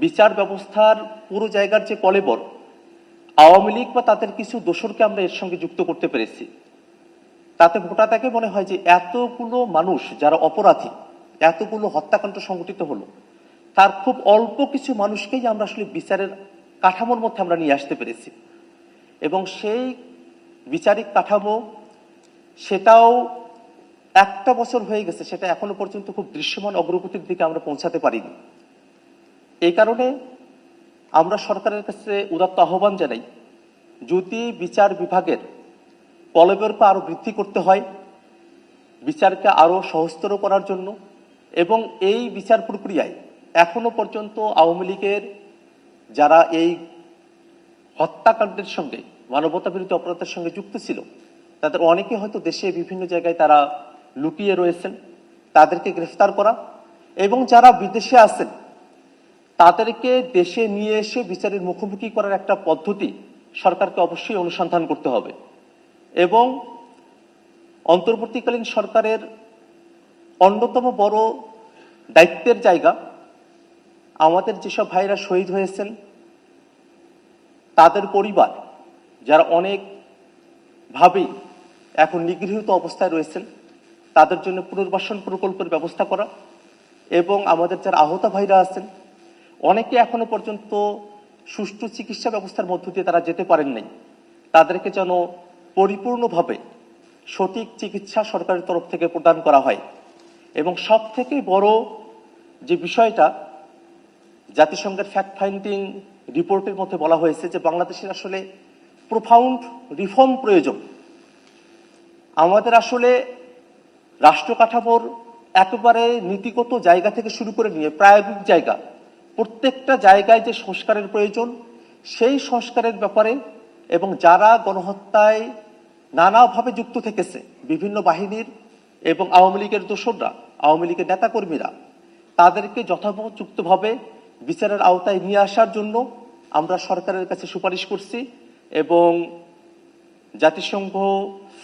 বিচার ব্যবস্থার পুরো জায়গার যে কলেবর, আওয়ামী লীগ বা তাদের কিছু দোষরকে আমরা এর সঙ্গে যুক্ত করতে পেরেছি। তাতে গোটা তাকে মনে হয় যে এতগুলো মানুষ যারা অপরাধী, এতগুলো হত্যাকাণ্ড সংঘটিত হলো, তার খুব অল্প কিছু মানুষকেই আমরা আসলে বিচারের কাঠামোর মধ্যে আমরা নিয়ে আসতে পেরেছি। এবং সেই বিচারিক কাঠামো, সেটাও একটা বছর হয়ে গেছে, সেটা এখনও পর্যন্ত খুব দৃশ্যমান অগ্রগতির দিকে আমরা পৌঁছাতে পারিনি। এই কারণে আমরা সরকারের কাছে উদাত্ত আহ্বান জানাই, যদি বিচার বিভাগের কলবেরকে আরও বৃদ্ধি করতে হয়, বিচারকে আরও সহজতর করার জন্য এবং এই বিচার প্রক্রিয়ায় এখনও পর্যন্ত আওয়ামী লীগের যারা এই হত্যাকাণ্ডের সঙ্গে, মানবতা বিরোধী অপরাধের সঙ্গে যুক্ত ছিল, তাদের অনেকে হয়তো দেশে বিভিন্ন জায়গায় তারা লুকিয়ে রয়েছেন, তাদেরকে গ্রেফতার করা এবং যারা বিদেশে আছেন তাদেরকে দেশে নিয়ে এসে বিচারের মুখোমুখি করার একটা পদ্ধতি সরকারকে অবশ্যই অনুসন্ধান করতে হবে। এবং অন্তর্বর্তীকালীন সরকারের অন্যতম বড় দায়িত্বের জায়গা আমাদের যেসব ভাইরা শহীদ হয়েছেন, তাদের পরিবার যারা অনেক ভাবেই এখন নিগৃহীত অবস্থায় রয়েছেন, তাদের জন্য পুনর্বাসন প্রকল্পের ব্যবস্থা করা এবং আমাদের যারা আহত ভাইরা আছেন অনেকে এখনও পর্যন্ত সুষ্ঠু চিকিৎসা ব্যবস্থার মধ্য দিয়ে তারা যেতে পারেন নাই। তাদেরকে যেন পরিপূর্ণভাবে সঠিক চিকিৎসা সরকারের তরফ থেকে প্রদান করা হয়। এবং সব থেকে বড় যে বিষয়টা, জাতিসংঘের ফ্যাক্ট ফাইন্ডিং রিপোর্টের মধ্যে বলা হয়েছে যে বাংলাদেশের আসলে প্রোফাউন্ড রিফর্ম প্রয়োজন। আমাদের আসলে রাষ্ট্র কাঠামোর একেবারে নীতিগত জায়গা থেকে শুরু করে নিয়ে প্রায়োগিক জায়গা প্রত্যেকটা জায়গায় যে সংস্কারের প্রয়োজন, সেই সংস্কারের ব্যাপারে এবং যারা গণহত্যায় নানাভাবে যুক্ত থেকেছে, বিভিন্ন বাহিনীর এবং আওয়ামী লীগের দোসররা, আওয়ামী লীগের নেতাকর্মীরা, তাদেরকে যথোপযুক্তভাবে বিচারের আওতায় নিয়ে আসার জন্য আমরা সরকারের কাছে সুপারিশ করছি এবং জাতিসংঘ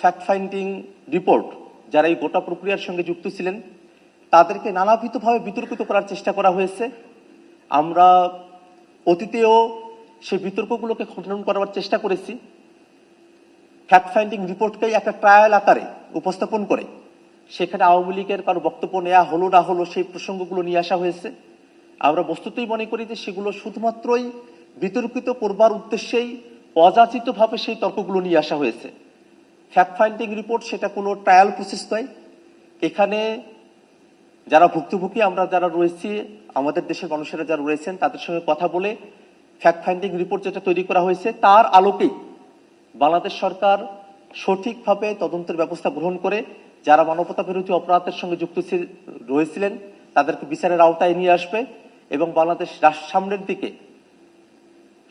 ফ্যাক্ট ফাইন্ডিং রিপোর্ট, যারা এই গোটা প্রক্রিয়ার সঙ্গে যুক্ত ছিলেন, তাদেরকে নানাবিধভাবে বিতর্কিত করার চেষ্টা করা হয়েছে। আমরা অতীতেও সে বিতর্কগুলোকে খণ্ডন করার চেষ্টা করেছি। ফ্যাক্ট ফাইন্ডিং রিপোর্টকেই একটা ট্রায়াল আকারে উপস্থাপন করে। সেখানে আওয়ামী লীগের কারও বক্তব্য নেওয়া হলো না হলো সেই প্রসঙ্গগুলো নিয়ে আসা হয়েছে। আমরা বস্তুতেই মনে করি যে সেগুলো শুধুমাত্রই বিতর্কিত করবার উদ্দেশ্যেই অযাচিতভাবে সেই তর্কগুলো নিয়ে আসা হয়েছে। ফ্যাক্ট ফাইন্ডিং রিপোর্ট সেটা কোনো ট্রায়াল প্রসেস নয়। এখানে যারা ভুক্তভোগী, আমরা যারা রয়েছি, আমাদের দেশের মানুষেরা যারা রয়েছেন, তাদের সঙ্গে কথা বলে ফ্যাক্ট ফাইন্ডিং রিপোর্ট যেটা তৈরি করা হয়েছে, তার আলোকেই বাংলাদেশ সরকার সঠিকভাবে তদন্তের ব্যবস্থা গ্রহণ করে, যারা মানবতা বিরোধী অপরাধের সঙ্গে যুক্ত ছিল- রয়েছিলেন, তাদেরকে বিচারের আওতায় নিয়ে আসবে এবং বাংলাদেশ রাষ্ট্র সামনের দিকে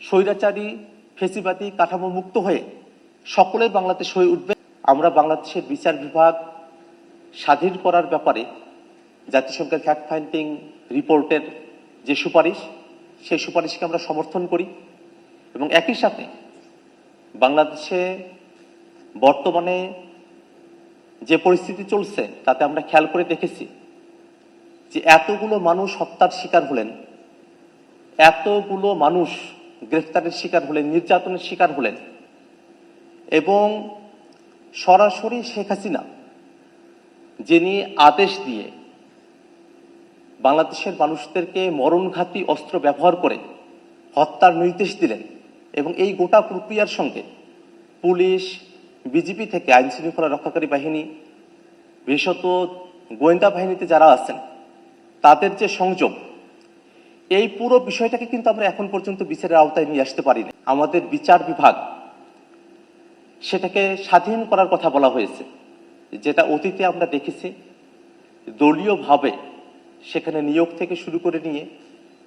স্বৈরাচারী, ফেসিবাদী কাঠামো মুক্ত হয়ে সকলে বাংলাদেশ হয়ে উঠবে। আমরা বাংলাদেশের বিচার বিভাগ স্বাধীন করার ব্যাপারে জাতিসংঘের ফ্যাক্ট ফাইন্ডিং রিপোর্টের যে সুপারিশ, সেই সুপারিশকে আমরা সমর্থন করি এবং একই সাথে বাংলাদেশে বর্তমানে যে পরিস্থিতি চলছে, তাতে আমরা খেয়াল করে দেখেছি যে এতগুলো মানুষ হত্যার শিকার হলেন, এতগুলো মানুষ গ্রেফতারের শিকার হলেন, নির্যাতনের শিকার হলেন এবং সরাসরি শেখ হাসিনা, যিনি আদেশ দিয়ে বাংলাদেশের মানুষদেরকে মরণঘাতী অস্ত্র ব্যবহার করে হত্যার নির্দেশ দিলেন এবং এই গোটা প্রক্রিয়ার সঙ্গে পুলিশ বিজেপি থেকে আইন শৃঙ্খলা রক্ষাকারী বাহিনী, বিশেষত গোয়েন্দা বাহিনীতে যারা আছেন, তাদের যে সংযোগ এই পুরো বিষয়টাকে কিন্তু আমরা এখন পর্যন্ত বিচারের আওতায় নিয়ে আসতে পারিনি। আমাদের বিচার বিভাগ সেটাকে স্বাধীন করার কথা বলা হয়েছে, যেটা অতীতে আমরা দেখেছি। দলীয়ভাবে সেখানে নিয়োগ থেকে শুরু করে নিয়ে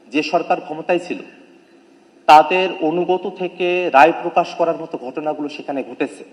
যে সরকার ক্ষমতায় ছিল, তাদের অনুগত থেকে রায় প্রকাশ করার মতো ঘটনাগুলো সেখানে ঘটেছে।